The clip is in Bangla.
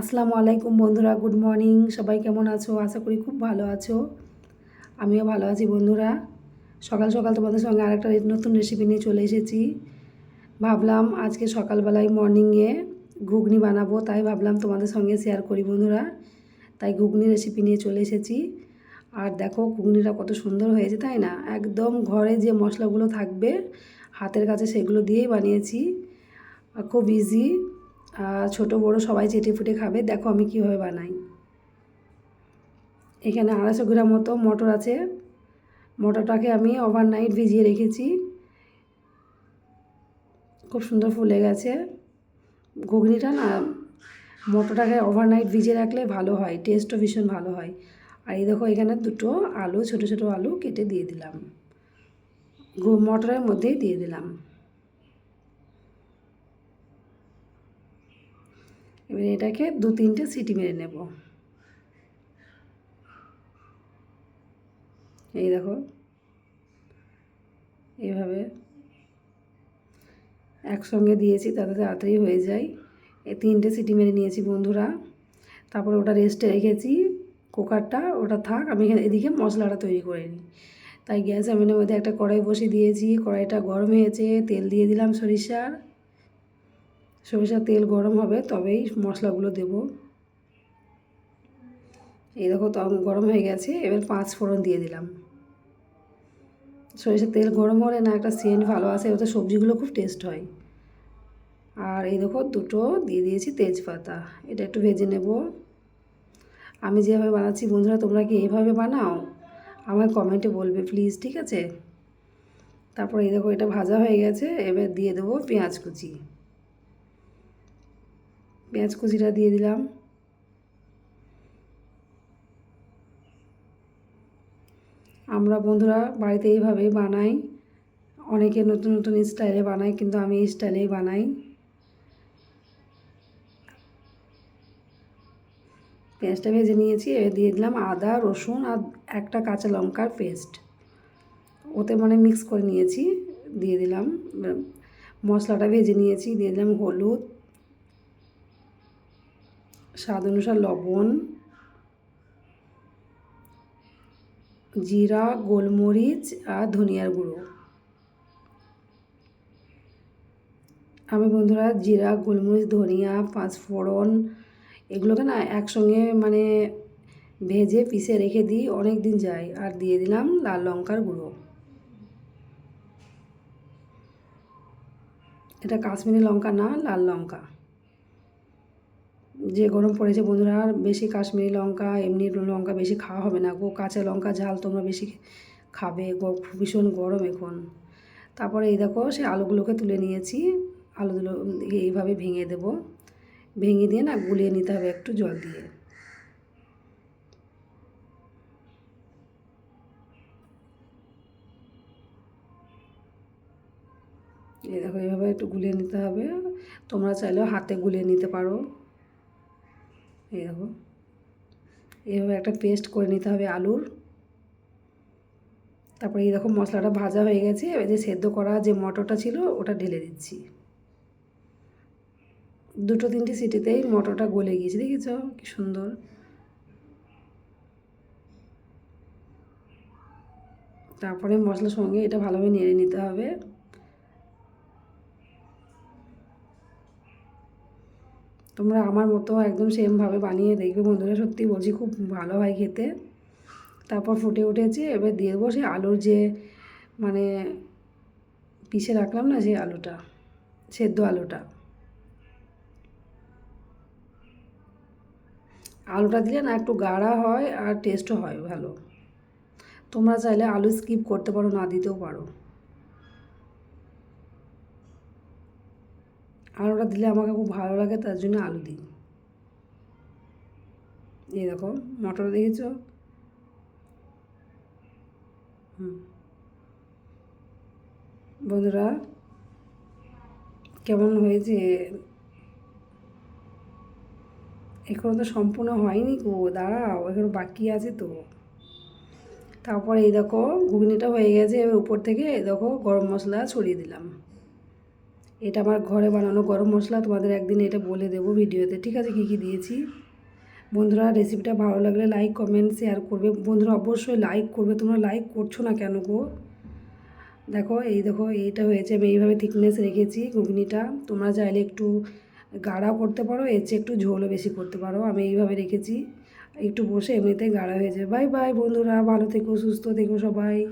আসসালামু আলাইকুম বন্ধুরা, গুড মর্নিং। সবাই কেমন আছো? আশা করি খুব ভালো আছো। আমিও ভালো আছি বন্ধুরা। সকাল সকাল তোমাদের সঙ্গে আরেকটা নতুন রেসিপি নিয়ে চলে এসেছি। ভাবলাম আজকে সকালবেলায় মর্নিংয়ে ঘুগনি বানাবো, তাই ভাবলাম তোমাদের সঙ্গে শেয়ার করি বন্ধুরা। তাই ঘুগনি রেসিপি নিয়ে চলে এসেছি। আর দেখো ঘুগনিটা কত সুন্দর হয়েছে, তাই না? একদম ঘরে যে মশলাগুলো থাকবে, হাতের কাছে সেগুলো দিয়েই বানিয়েছি। খুব ইজি ছোট বড় সবাই চেটে ফুটে খাবে। দেখো আমি কীভাবে বানাই। এখানে আড়াইশো গ্রাম মতো মটর আছে। মটরটাকে আমি ওভারনাইট ভিজিয়ে রেখেছি। খুব সুন্দর ফুলে গেছে। ঘুগনিটা না, মটরটাকে ওভারনাইট ভিজিয়ে রাখলে ভালো হয়। টেস্টও ভীষণ ভালো হয়। আর এই দেখো এখানে দুটো আলু, ছোট ছোট আলু কেটে দিয়ে দিলাম। মটরের মধ্যেই দিয়ে দিলাম। এবার এটাকে দু তিনটে সিটি মেরে নেব। এই দেখো এইভাবে একসঙ্গে দিয়েছি তাতে তাড়াতাড়ি হয়ে যায়। এই তিনটে সিটি মেরে নিয়েছি বন্ধুরা। তারপরে ওটা রেস্টে রেখেছি কুকারটা ওটা থাক, আমি এদিকে মশলাটা তৈরি করে নিই। তাই গ্যাস আমিনের মধ্যে একটা কড়াই বসিয়ে দিয়েছি, কড়াইটা গরম হয়েছে, তেল দিয়ে দিলাম সরিষার। সরিষার তেল গরম হবে, তবেই মশলাগুলো দেব। এই দেখো গরম হয়ে গেছে, এবার পাঁচ ফোড়ন দিয়ে দিলাম। সরিষার তেল গরম হলে না একটা সেন্ট ভালো আসে ওতে সবজিগুলো খুব টেস্ট হয়। আর এই দেখো, দুটো দিয়ে দিয়েছি তেজপাতা, এটা একটু ভেজে নেব। আমি যেভাবে বানাচ্ছি, বন্ধুরা, তোমরা কি এইভাবে বানাও? আমার কমেন্টে বলবে, প্লিজ, ঠিক আছে? তারপর এই দেখো, এটা ভাজা হয়ে গেছে, এবার দিয়ে দেবো পেঁয়াজ কুচি। পেঁয়াজ কুচিটা দিয়ে দিলাম। আমরা বন্ধুরা বাড়িতে এইভাবেই বানাই। অনেকে নতুন নতুন স্টাইলে বানাই কিন্তু আমি এই স্টাইলেই বানাই। পেঁয়াজটা ভেজে নিয়েছি, এবার দিয়ে দিলাম আদা, রসুন আর একটা কাঁচা লঙ্কার পেস্ট। ওতে মানে মিক্স করে নিয়েছি, দিয়ে দিলাম। মশলাটা ভেজে নিয়েছি, দিয়ে দিলাম হলুদ। স্বাদ অনুসার লবণ, জিরা, গোলমরিচ আর ধনিয়ার গুঁড়ো। আমি বন্ধুরা জিরা, গোলমরিচ, ধনিয়া, পাঁচফোড়ন এগুলোকে না একসঙ্গে মানে ভেজে পিষে রেখে দিই, অনেক দিন যায়। আর দিয়ে দিলাম লাল লঙ্কার গুঁড়ো। এটা কাশ্মীরি লঙ্কা না, লাল লঙ্কা। যে গরম পড়েছে বন্ধুরা, আর বেশি কাশ্মীরি লঙ্কা, এমনি লঙ্কা বেশি খাওয়া হবে না গো। কাঁচা লঙ্কা ঝাল তোমরা বেশি খাবে ভীষণ গরম এখন। তারপরে এই দেখো, সে আলুগুলোকে তুলে নিয়েছি। আলুগুলো এইভাবে ভেঙে দেব। ভেঙে দিয়ে না গুলিয়ে নিতে হবে একটু জল দিয়ে। এই দেখো, এইভাবে একটু গুলিয়ে নিতে হবে। তোমরা চাইলেও হাতে গুলিয়ে নিতে পারো। এই দেখো এইভাবে একটা পেস্ট করে নিতে হবে আলুর। তারপরে এই দেখো মশলাটা ভাজা হয়ে গেছে। এবার যে সেদ্ধ করা যে মটরটা ছিল, ওটা ঢেলে দিচ্ছি। দুটো তিনটে সিটিতেই মটরটা গলে গিয়েছে, দেখেছ? কি সুন্দর। তারপরে মশলার সঙ্গে এটা ভালোভাবে নেড়ে নিতে হবে। তোমরা আমার মতো একদম সেমভাবে বানিয়ে দেখবে বন্ধুরা। সত্যি বলছি, খুব ভালো হয় খেতে। তারপর ফুটে উঠেছে, এবার দিয়ে দেবো সেই আলুর যে মানে পিষে রাখলাম না সেই আলুটা, সেদ্ধ আলুটা। আলুটা দিলে না একটু গাঢ়া হয় আর টেস্টও হয় ভালো। তোমরা চাইলে আলু স্কিপ করতে পারো, না দিতেও পারো। আলুটা দিলে আমাকে খুব ভালো লাগে, তার জন্য আলু দিই। এই দেখো, মটর দেখেছ? হুম। বন্ধুরা, কেমন হয়েছে? এখনও তো সম্পূর্ণ হয়নি গো, দাঁড়াও, এখনও বাকি আছে তো। তারপর এই দেখো, ঘুগনিটা হয়ে গেছে, এবার উপর থেকে এই দেখো গরম মশলা ছড়িয়ে দিলাম। এটা আমার ঘরে বানানো গরম মশলা, তোমাদের একদিন এটা বলে দেবো ভিডিওতে। ঠিক আছে, কী কী দিয়েছি? বন্ধুরা রেসিপিটা ভালো লাগলে লাইক কমেন্ট শেয়ার করবে। বন্ধুরা, অবশ্যই লাইক করবে। তোমরা লাইক করছ না কেন গো? দেখো, এই দেখো, এইটা হয়েছে। আমি এইভাবে থিকনেস রেখেছি ঘুগনিটা। তোমরা চাইলে একটু গাঢ়াও করতে পারো, এর চেয়ে একটু ঝোলও বেশি করতে পারো। আমি এইভাবে রেখেছি। একটু বসে এমনিতেই গাঢ়া হয়ে যায়। বাই বাই বন্ধুরা। ভালো থেকো, সুস্থ থেকো সবাই।